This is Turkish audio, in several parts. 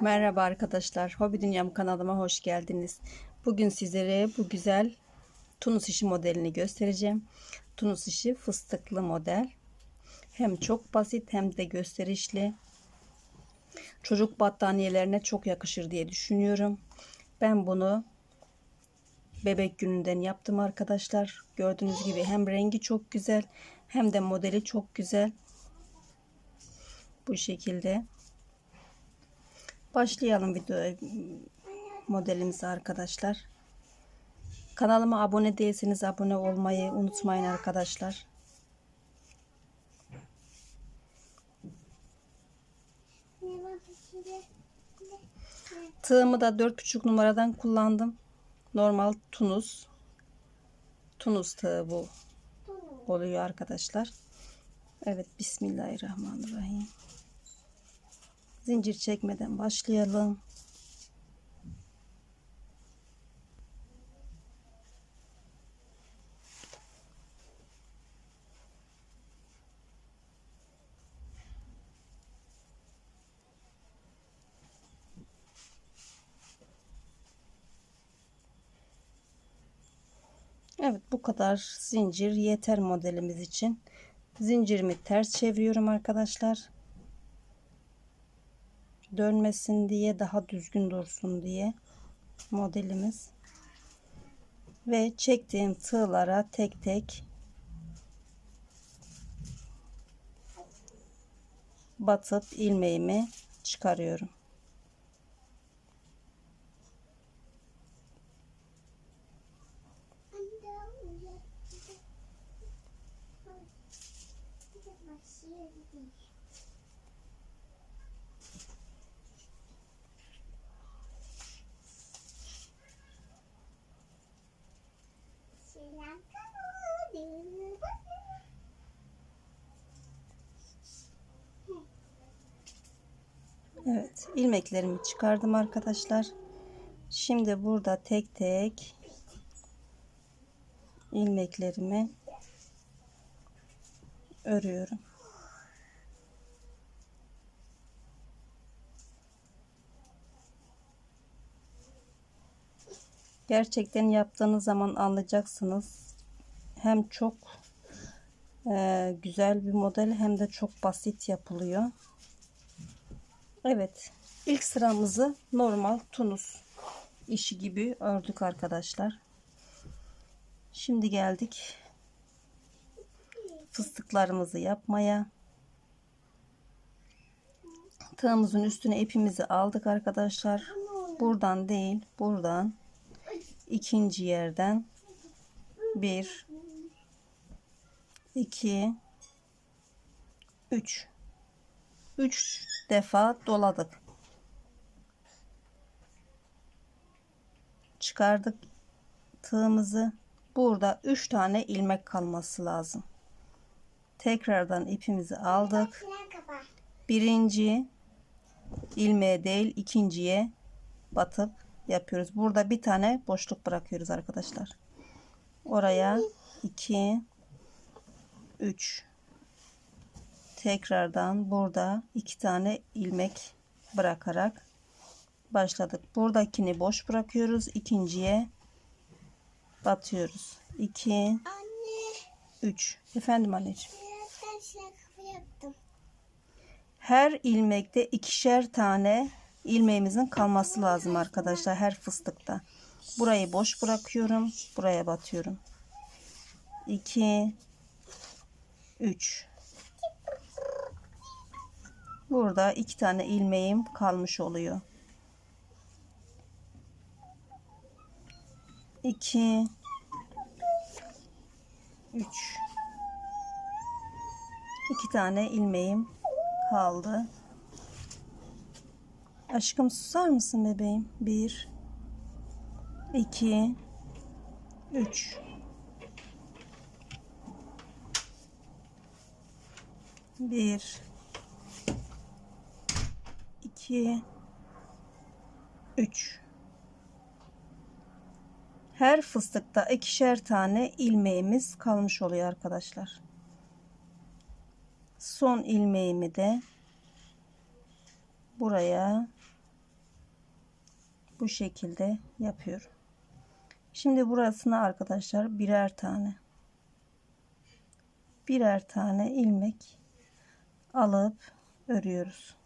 Merhaba arkadaşlar. Hobi Dünyam kanalıma hoş geldiniz. Bugün sizlere bu güzel tunus işi modelini göstereceğim. Tunus işi fıstıklı model. Hem çok basit hem de gösterişli. Çocuk battaniyelerine çok yakışır diye düşünüyorum. Ben bunu bebek gününden yaptım arkadaşlar. Gördüğünüz gibi hem rengi çok güzel hem de modeli çok güzel. Bu şekilde. Başlayalım video modelimize arkadaşlar. Kanalıma abone değilseniz abone olmayı unutmayın arkadaşlar. Tığımı da 4,5 numaradan kullandım. Normal tunus. Tunus tığı bu oluyor arkadaşlar. Evet Bismillahirrahmanirrahim. Zincir çekmeden başlayalım. Evet bu kadar zincir yeter modelimiz için. Zincirimi ters çeviriyorum arkadaşlar. Dönmesin diye daha düzgün dursun diye modelimiz. Ve çektiğim tığlara tek tek batıp ilmeğimi çıkarıyorum. İlmeklerimi çıkardım arkadaşlar. Şimdi burada tek tek ilmeklerimi örüyorum. Gerçekten yaptığınız zaman anlayacaksınız. Hem çok e, güzel bir model hem de çok basit yapılıyor. Evet. ilk sıramızı normal tunus işi gibi ördük arkadaşlar. Şimdi geldik fıstıklarımızı yapmaya. Tığımızın üstüne ipimizi aldık arkadaşlar. Buradan değil, buradan ikinci yerden bir, iki, üç. 3 defa doladık. Çıkardık tığımızı. Burada 3 tane ilmek kalması lazım. Tekrardan ipimizi aldık. Birinci ilmeğe değil ikinciye batıp yapıyoruz. Burada bir tane boşluk bırakıyoruz arkadaşlar. Oraya 2 3 tekrardan burada iki tane ilmek bırakarak başladık. Buradakini boş bırakıyoruz. ikinciye batıyoruz. 2 3 Efendim anneciğim. Her ilmekte ikişer tane ilmeğimizin kalması lazım arkadaşlar. Her fıstıkta. Burayı boş bırakıyorum. Buraya batıyorum. 2 3 Burada iki tane ilmeğim kalmış oluyor. 2 3 2 tane ilmeğim kaldı. Aşkım susar mısın bebeğim? 1 2 3 1 2 3 her fıstıkta ikişer tane ilmeğimiz kalmış oluyor arkadaşlar. Son ilmeğimi de buraya bu şekilde yapıyorum. Şimdi burasına arkadaşlar birer tane birer tane ilmek alıp örüyoruz.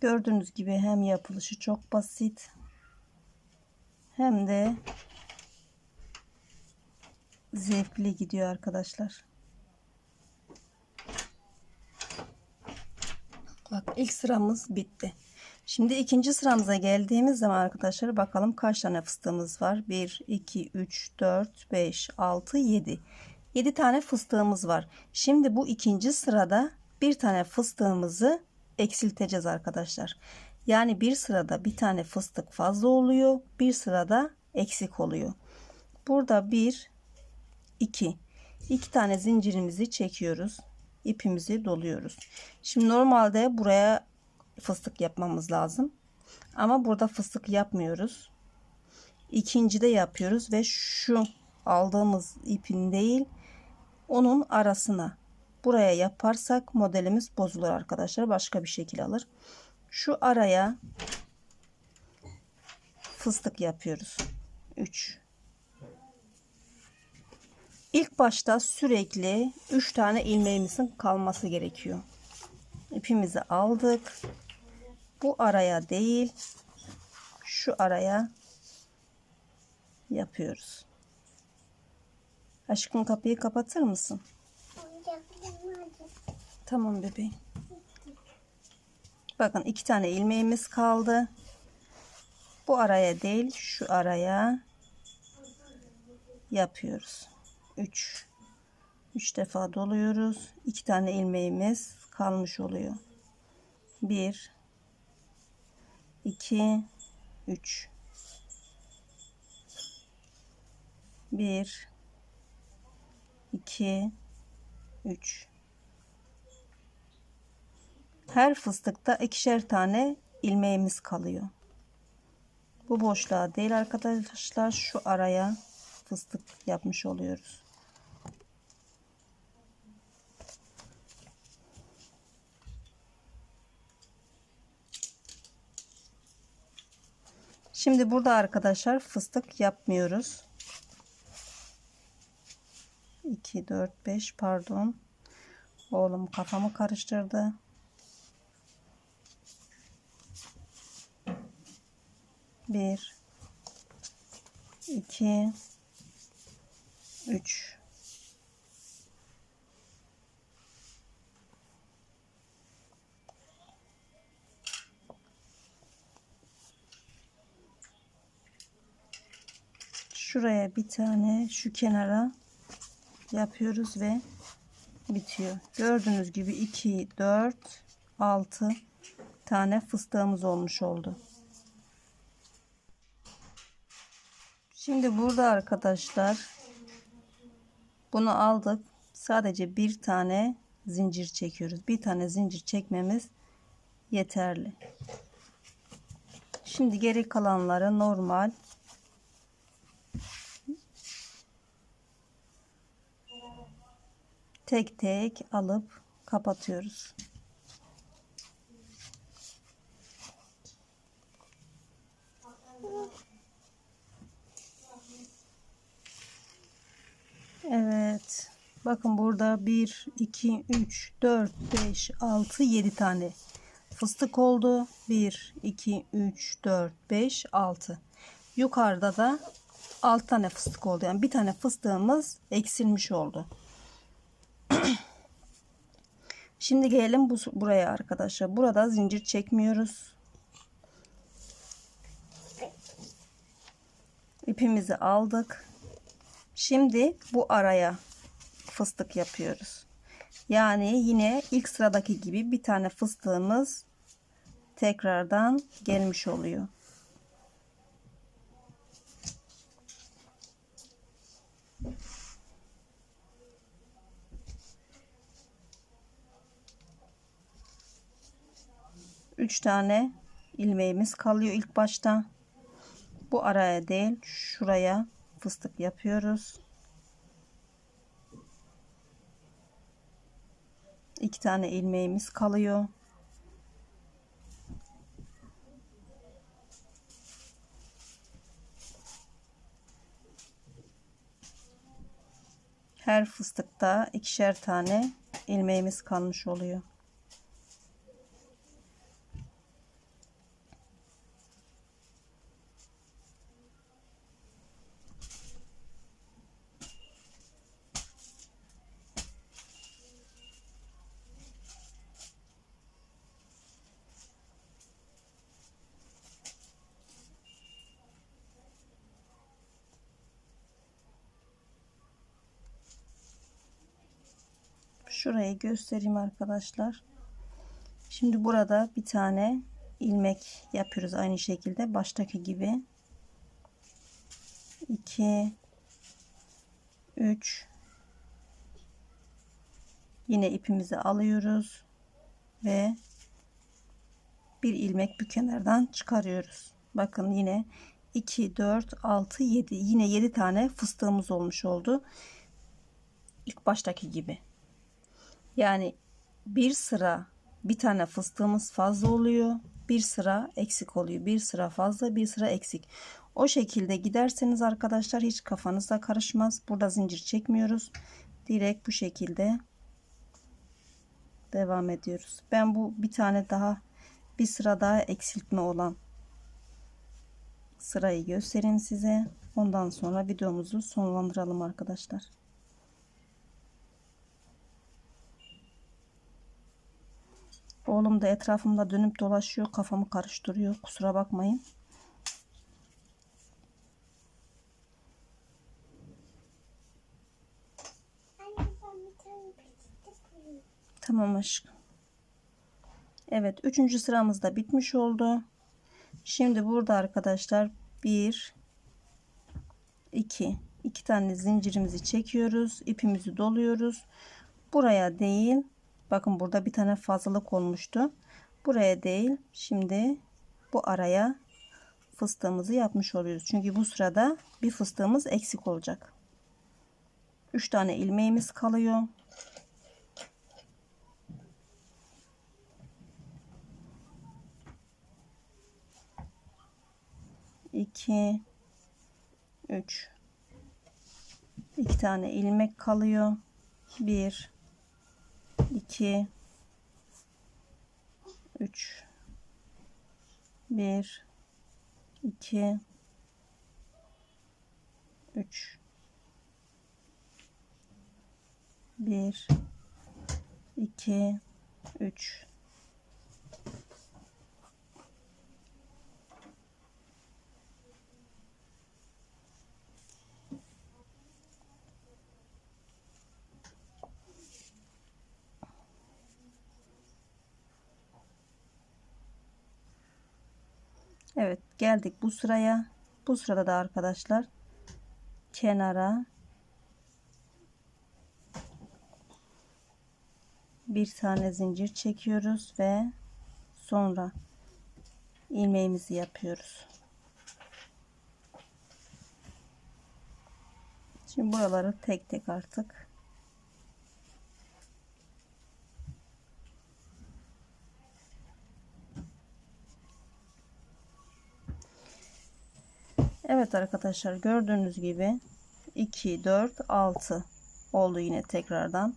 Gördüğünüz gibi hem yapılışı çok basit hem de zevkli gidiyor arkadaşlar. Bak ilk sıramız bitti. Şimdi ikinci sıramıza geldiğimiz zaman arkadaşlar bakalım kaç tane fıstığımız var. 1, 2, 3, 4, 5, 6, 7. 7 tane fıstığımız var. Şimdi bu ikinci sırada bir tane fıstığımızı eksilteceğiz arkadaşlar. Yani bir sırada bir tane fıstık fazla oluyor. Bir sırada eksik oluyor. Burada 1, 2. 2 tane zincirimizi çekiyoruz. ipimizi doluyoruz. Şimdi normalde buraya fıstık yapmamız lazım. Ama burada fıstık yapmıyoruz. İkinci de yapıyoruz ve şu aldığımız ipin değil onun arasına buraya yaparsak modelimiz bozulur arkadaşlar. Başka bir şekil alır. Şu araya fıstık yapıyoruz. 3 İlk başta sürekli 3 tane ilmeğimizin kalması gerekiyor. İpimizi aldık. Bu araya değil şu araya yapıyoruz. Aşkım kapıyı kapatır mısın? Tamam bebeğim. Bakın iki tane ilmeğimiz kaldı. Bu araya değil şu araya yapıyoruz. 3 3 defa doluyoruz. 2 tane ilmeğimiz kalmış oluyor. 1 2 3 1 2 3 her fıstıkta ikişer tane ilmeğimiz kalıyor. Bu boşluğa değil arkadaşlar şu araya fıstık yapmış oluyoruz. Şimdi burada arkadaşlar fıstık yapmıyoruz. 2 4 5 pardon. Oğlum kafamı karıştırdı. Bir, iki, üç. Şuraya bir tane şu kenara yapıyoruz ve bitiyor. Gördüğünüz gibi 2, 4, 6 tane fıstığımız olmuş oldu. Şimdi burada arkadaşlar bunu aldık. Sadece bir tane zincir çekiyoruz. Bir tane zincir çekmemiz yeterli. Şimdi geri kalanları normal tek tek alıp kapatıyoruz. Evet. Bakın burada 1, 2, 3, 4, 5, 6, 7 tane fıstık oldu. 1, 2, 3, 4, 5, 6. Yukarıda da 6 tane fıstık oldu. Yani bir tane fıstığımız eksilmiş oldu. Şimdi gelelim bu, buraya arkadaşlar. Burada zincir çekmiyoruz. İpimizi aldık. Şimdi bu araya fıstık yapıyoruz. Yani yine ilk sıradaki gibi bir tane fıstığımız tekrardan gelmiş oluyor. Üç tane ilmeğimiz kalıyor ilk başta. Bu araya değil şuraya fıstık yapıyoruz. iki tane ilmeğimiz kalıyor. Her fıstıkta ikişer tane ilmeğimiz kalmış oluyor. Şurayı göstereyim arkadaşlar. Şimdi burada bir tane ilmek yapıyoruz aynı şekilde baştaki gibi. 2 3 Yine ipimizi alıyoruz ve bir ilmek bu kenardan çıkarıyoruz. Bakın yine 2 4 6 7 yine 7 tane fıstığımız olmuş oldu. İlk baştaki gibi. Yani bir sıra bir tane fıstığımız fazla oluyor. Bir sıra eksik oluyor. Bir sıra fazla bir sıra eksik. O şekilde giderseniz arkadaşlar hiç kafanızda karışmaz. Burada zincir çekmiyoruz. Direkt bu şekilde devam ediyoruz. Ben bu bir tane daha bir sıra daha eksiltme olan sırayı göstereyim size. Ondan sonra videomuzu sonlandıralım arkadaşlar. Oğlum da etrafımda dönüp dolaşıyor. Kafamı karıştırıyor. Kusura bakmayın. Tamam aşkım. Evet. Üçüncü sıramız da bitmiş oldu. Şimdi burada arkadaşlar bir iki iki tane zincirimizi çekiyoruz. ipimizi doluyoruz. Buraya değil Bakın burada bir tane fazlalık olmuştu. Buraya değil. Şimdi bu araya fıstığımızı yapmış oluyoruz. Çünkü bu sırada bir fıstığımız eksik olacak. 3 tane ilmeğimiz kalıyor. İki, üç, iki tane ilmek kalıyor. Bir, 2 3 1 2 3 1 2 3 Evet geldik bu sıraya. Bu sırada da arkadaşlar kenara bir tane zincir çekiyoruz ve sonra ilmeğimizi yapıyoruz. Şimdi buraları tek tek artık Evet arkadaşlar gördüğünüz gibi 2 4 6 oldu yine tekrardan.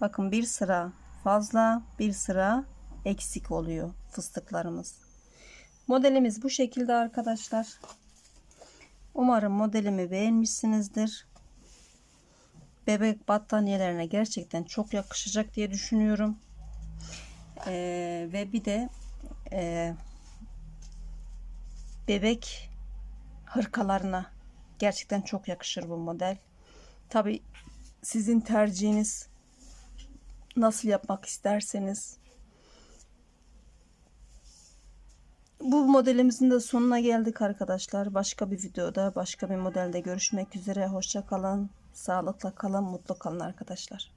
Bakın bir sıra fazla bir sıra eksik oluyor fıstıklarımız. Modelimiz bu şekilde arkadaşlar. Umarım modelimi beğenmişsinizdir. Bebek battaniyelerine gerçekten çok yakışacak diye düşünüyorum. Ee, ve bir de e, bebek hırkalarına gerçekten çok yakışır bu model. Tabi sizin tercihiniz nasıl yapmak isterseniz. Bu modelimizin de sonuna geldik arkadaşlar. Başka bir videoda, başka bir modelde görüşmek üzere. Hoşça kalın, sağlıkla kalın, mutlu kalın arkadaşlar.